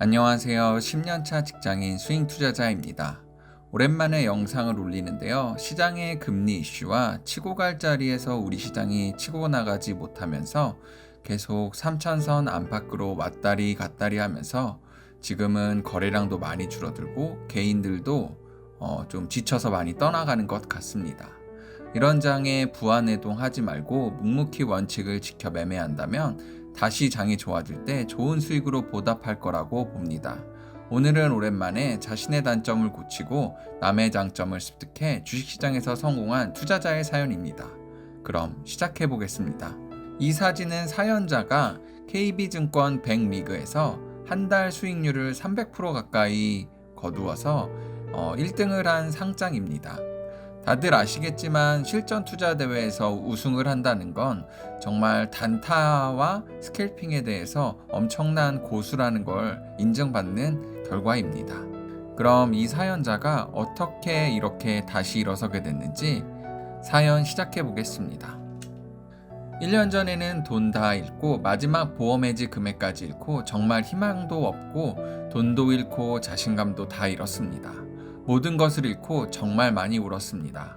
안녕하세요. 10년차 직장인 스윙 투자자입니다. 오랜만에 영상을 올리는데요. 시장의 금리 이슈와 치고 갈 자리에서 우리 시장이 치고 나가지 못하면서 계속 3천선 안팎으로 왔다리 갔다리 하면서 지금은 거래량도 많이 줄어들고 개인들도 어, 좀 지쳐서 많이 떠나가는 것 같습니다. 이런 장에 부안해동하지 말고 묵묵히 원칙을 지켜 매매한다면 다시 장이 좋아질 때 좋은 수익으로 보답할 거라고 봅니다. 오늘은 오랜만에 자신의 단점을 고치고 남의 장점을 습득해 주식시장에서 성공한 투자자의 사연입니다. 그럼 시작해 보겠습니다. 이 사진은 사연자가 KB증권 100리그에서 한 달 수익률을 300% 가까이 거두어서 어, 1등을 한 상장입니다. 다들 아시겠지만 실전 투자 대회에서 우승을 한다는 건 정말 단타와 스캘핑에 대해서 엄청난 고수라는 걸 인정받는 결과입니다. 그럼 이 사연자가 어떻게 이렇게 다시 일어서게 됐는지 사연 시작해 보겠습니다. 1년 전에는 돈 다 잃고 마지막 보험 해지 금액까지 잃고 정말 희망도 없고 돈도 잃고 자신감도 다 잃었습니다. 모든 것을 잃고 정말 많이 울었습니다.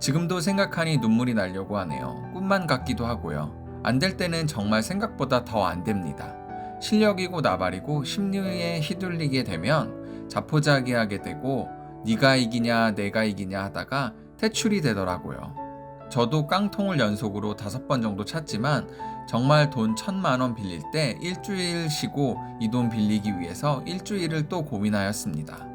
지금도 생각하니 눈물이 나려고 하네요. 꿈만 같기도 하고요. 안 될 때는 정말 생각보다 더 안 됩니다. 실력이고 나발이고 심리에 휘둘리게 되면 자포자기하게 되고 네가 이기냐 내가 이기냐 하다가 퇴출이 되더라고요. 저도 깡통을 연속으로 다섯 번 정도 찼지만 정말 돈 천만 원 빌릴 때 일주일 쉬고 이 돈 빌리기 위해서 일주일을 또 고민하였습니다.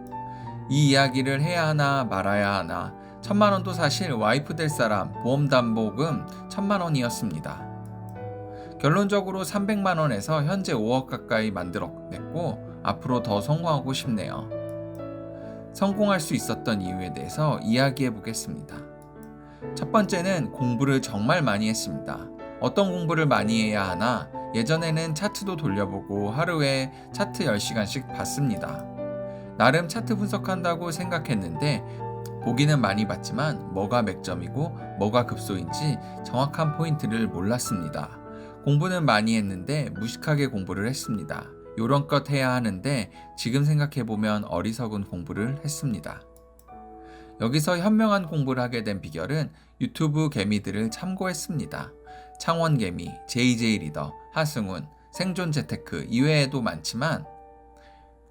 이 이야기를 해야 하나 말아야 하나 천만 원도 사실 와이프 될 사람 보험 담보금 천만 원이었습니다. 결론적으로 300만 원에서 현재 5억 가까이 만들어냈고 앞으로 더 성공하고 싶네요. 성공할 수 있었던 이유에 대해서 이야기해 보겠습니다. 첫 번째는 공부를 정말 많이 했습니다. 어떤 공부를 많이 해야 하나 예전에는 차트도 돌려보고 하루에 차트 10시간씩 봤습니다. 나름 차트 분석한다고 생각했는데 보기는 많이 봤지만 뭐가 맥점이고 뭐가 급소인지 정확한 포인트를 몰랐습니다. 공부는 많이 했는데 무식하게 공부를 했습니다. 요런껏 해야 하는데 지금 생각해보면 어리석은 공부를 했습니다. 여기서 현명한 공부를 하게 된 비결은 유튜브 개미들을 참고했습니다. 창원 개미, JJ 리더, 하승훈, 생존 재테크 이외에도 많지만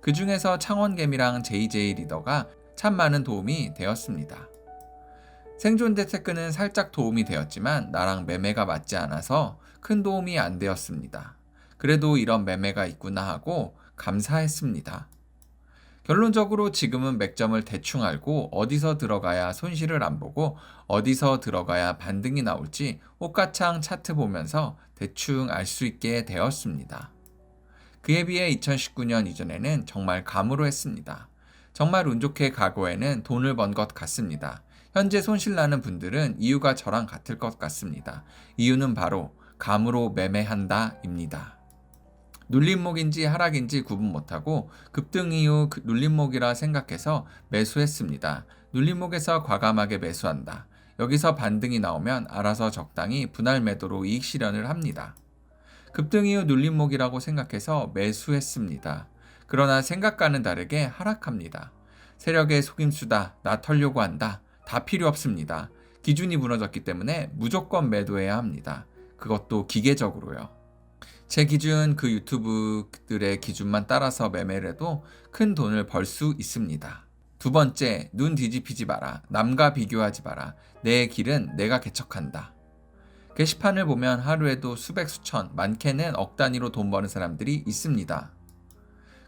그 중에서 창원 개미랑 JJ 리더가 참 많은 도움이 되었습니다. 생존 재테크는 살짝 도움이 되었지만 나랑 매매가 맞지 않아서 큰 도움이 안 되었습니다. 그래도 이런 매매가 있구나 하고 감사했습니다. 결론적으로 지금은 맥점을 대충 알고 어디서 들어가야 손실을 안 보고 어디서 들어가야 반등이 나올지 옷가창 차트 보면서 대충 알 수 있게 되었습니다. 그에 비해 2019년 이전에는 정말 감으로 했습니다. 정말 운 좋게 과거에는 돈을 번 것 같습니다. 현재 손실 나는 분들은 이유가 저랑 같을 것 같습니다. 이유는 바로 감으로 매매한다입니다. 눌림목인지 하락인지 구분 못하고 급등 이후 그 눌림목이라 생각해서 매수했습니다. 눌림목에서 과감하게 매수한다. 여기서 반등이 나오면 알아서 적당히 분할 매도로 이익 실현을 합니다. 급등 이후 눌림목이라고 생각해서 매수했습니다. 그러나 생각과는 다르게 하락합니다. 세력의 속임수다, 나 털려고 한다, 다 필요 없습니다. 기준이 무너졌기 때문에 무조건 매도해야 합니다. 그것도 기계적으로요. 제 기준 그 유튜브들의 기준만 따라서 매매를 해도 큰 돈을 벌 수 있습니다. 두 번째, 눈 뒤집히지 마라. 남과 비교하지 마라. 내 길은 내가 개척한다. 게시판을 보면 하루에도 수백 수천, 많게는 억 단위로 돈 버는 사람들이 있습니다.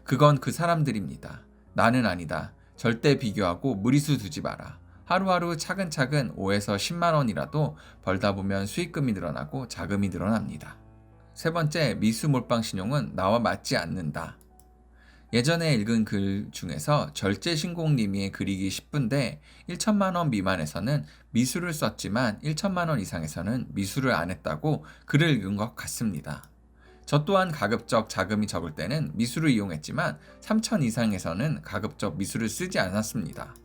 그건 그 사람들입니다. 나는 아니다. 절대 비교하고 무리수 두지 마라. 하루하루 차근차근 5에서 10만 원이라도 벌다 보면 수익금이 늘어나고 자금이 늘어납니다. 세 번째, 미수 몰빵 신용은 나와 맞지 않는다. 예전에 읽은 글 중에서 절제 신공님이 그리기 10분데 1천만 원 미만에서는 미수를 썼지만 1천만 원 이상에서는 미수를 안 했다고 글을 읽은 것 같습니다. 저 또한 가급적 자금이 적을 때는 미수를 이용했지만 3천 이상에서는 가급적 미수를 쓰지 않았습니다.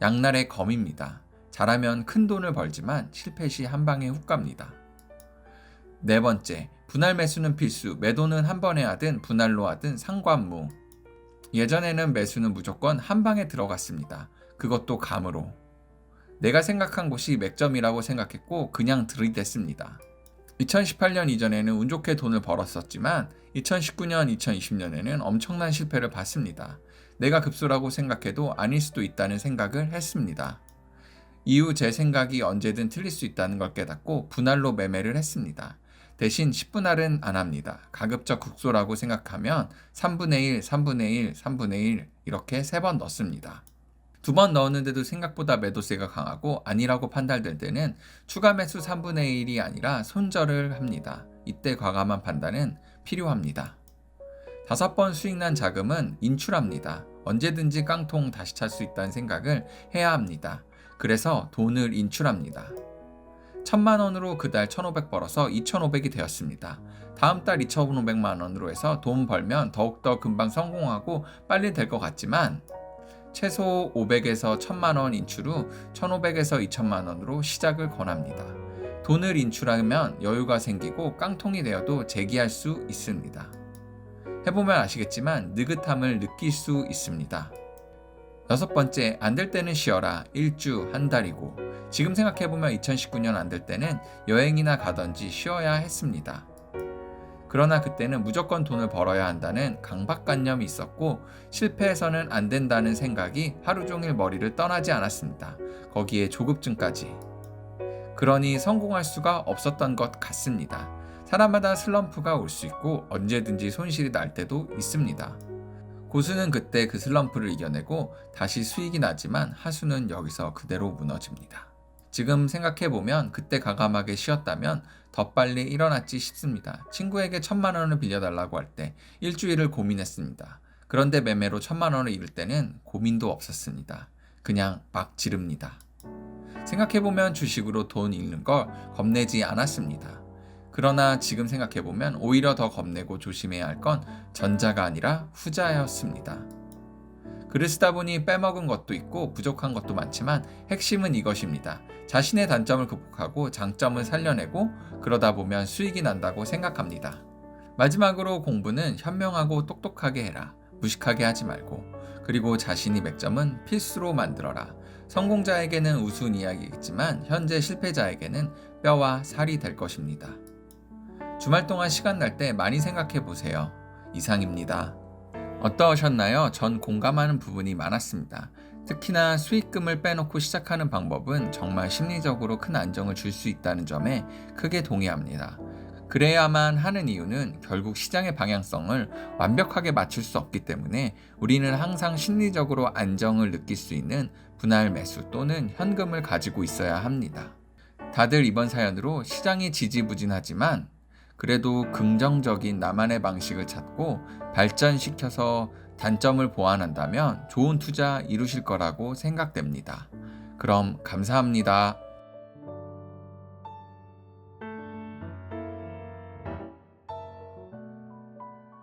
양날의 검입니다. 잘하면 큰 돈을 벌지만 실패 시 한 방에 훅 갑니다. 네 번째, 분할 매수는 필수, 매도는 한 번에 하든 분할로 하든 상관무. 예전에는 매수는 무조건 한 방에 들어갔습니다. 그것도 감으로. 내가 생각한 곳이 맥점이라고 생각했고 그냥 들이댔습니다. 2018년 이전에는 운 좋게 돈을 벌었었지만 2019년, 2020년에는 엄청난 실패를 봤습니다. 내가 급소라고 생각해도 아닐 수도 있다는 생각을 했습니다. 이후 제 생각이 언제든 틀릴 수 있다는 걸 깨닫고 분할로 매매를 했습니다. 대신 10분 할은 안 합니다. 가급적 국소라고 생각하면 3분의 1, 3분의 1, 3분의 1 이렇게 3번 넣습니다. 두 번 넣었는데도 생각보다 매도세가 강하고 아니라고 판단될 때는 추가 매수 3분의 1이 아니라 손절을 합니다. 이때 과감한 판단은 필요합니다. 다섯 번 수익 난 자금은 인출합니다. 언제든지 깡통 다시 찰 수 있다는 생각을 해야 합니다. 그래서 돈을 인출합니다. 천만 원으로 그달 1,500 벌어서 2,500이 되었습니다. 다음 달 2,500만 원으로 해서 돈 벌면 더욱더 금방 성공하고 빨리 될 것 같지만 최소 500에서 1000만 원 인출 후 1500에서 2000만 원으로 시작을 권합니다. 돈을 인출하면 여유가 생기고 깡통이 되어도 재기할 수 있습니다. 해보면 아시겠지만 느긋함을 느낄 수 있습니다. 여섯 번째, 안 될 때는 쉬어라. 일주, 한 달이고. 지금 생각해보면 2019년 안 될 때는 여행이나 가던지 쉬어야 했습니다. 그러나 그때는 무조건 돈을 벌어야 한다는 강박관념이 있었고 실패해서는 안 된다는 생각이 하루 종일 머리를 떠나지 않았습니다. 거기에 조급증까지. 그러니 성공할 수가 없었던 것 같습니다. 사람마다 슬럼프가 올 수 있고 언제든지 손실이 날 때도 있습니다. 고수는 그때 그 슬럼프를 이겨내고 다시 수익이 나지만 하수는 여기서 그대로 무너집니다. 지금 생각해보면 그때 가감하게 쉬었다면 더 빨리 일어났지 싶습니다. 친구에게 천만 원을 빌려달라고 할 때 일주일을 고민했습니다. 그런데 매매로 천만 원을 잃을 때는 고민도 없었습니다. 그냥 막 지릅니다. 생각해보면 주식으로 돈 잃는 걸 겁내지 않았습니다. 그러나 지금 생각해보면 오히려 더 겁내고 조심해야 할 건 전자가 아니라 후자였습니다. 글을 쓰다 보니 빼먹은 것도 있고 부족한 것도 많지만 핵심은 이것입니다. 자신의 단점을 극복하고 장점을 살려내고 그러다 보면 수익이 난다고 생각합니다. 마지막으로 공부는 현명하고 똑똑하게 해라. 무식하게 하지 말고. 그리고 자신이 맥점은 필수로 만들어라. 성공자에게는 우스운 이야기겠지만 현재 실패자에게는 뼈와 살이 될 것입니다. 주말 동안 시간 날 때 많이 생각해 보세요. 이상입니다. 어떠셨나요? 전 공감하는 부분이 많았습니다. 특히나 수익금을 빼놓고 시작하는 방법은 정말 심리적으로 큰 안정을 줄 수 있다는 점에 크게 동의합니다. 그래야만 하는 이유는 결국 시장의 방향성을 완벽하게 맞출 수 없기 때문에 우리는 항상 심리적으로 안정을 느낄 수 있는 분할 매수 또는 현금을 가지고 있어야 합니다. 다들 이번 사연으로 시장이 지지부진하지만 그래도 긍정적인 나만의 방식을 찾고 발전시켜서 단점을 보완한다면 좋은 투자 이루실 거라고 생각됩니다. 그럼 감사합니다.